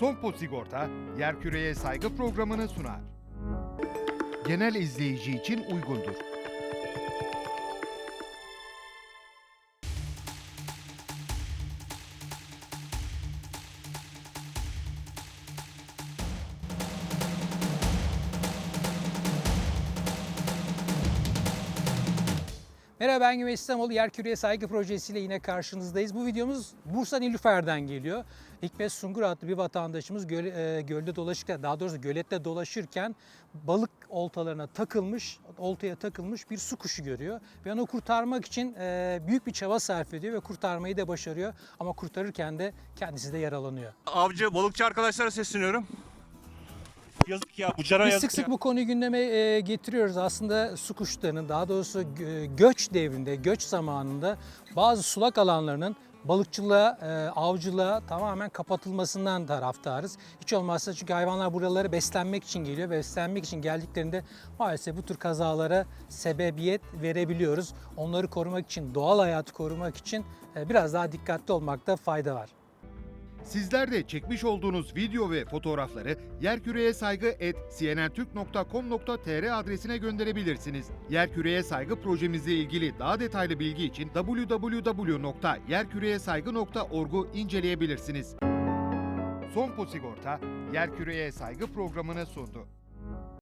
Sompo Sigorta, Yerküreye Saygı programını sunar. Genel izleyici için uygundur. Merhaba ben Güneş İslamoğlu. Yerküreye Saygı Projesi ile yine karşınızdayız. Bu videomuz Bursa Nilüfer'den geliyor. Hikmet Sungur adlı bir vatandaşımız göl, e, gölde dolaşırken, daha doğrusu gölette dolaşırken balık oltalarına takılmış, oltaya takılmış bir su kuşu görüyor. Ve onu kurtarmak için e, büyük bir çaba sarf ediyor ve kurtarmayı da başarıyor. Ama kurtarırken de kendisi de yaralanıyor. Avcı, balıkçı arkadaşlara sesleniyorum. Yazık ya, bu cana Biz yazık sık sık ya. bu konuyu gündeme e, getiriyoruz. Aslında su kuşlarının daha doğrusu gö- göç devrinde, göç zamanında bazı sulak alanlarının balıkçılığa, e, avcılığa tamamen kapatılmasından taraftarız. Hiç olmazsa çünkü hayvanlar buraları beslenmek için geliyor beslenmek için geldiklerinde maalesef bu tür kazalara sebebiyet verebiliyoruz. Onları korumak için, doğal hayatı korumak için e, biraz daha dikkatli olmakta fayda var. Sizler de çekmiş olduğunuz video ve fotoğrafları yerküreye saygı cnntürk.com.tr adresine gönderebilirsiniz. Yerküreye saygı projemizle ilgili daha detaylı bilgi için www.yerküreyesaygı.org'u inceleyebilirsiniz. Sompo Sigorta, Yerküreye Saygı programını sundu.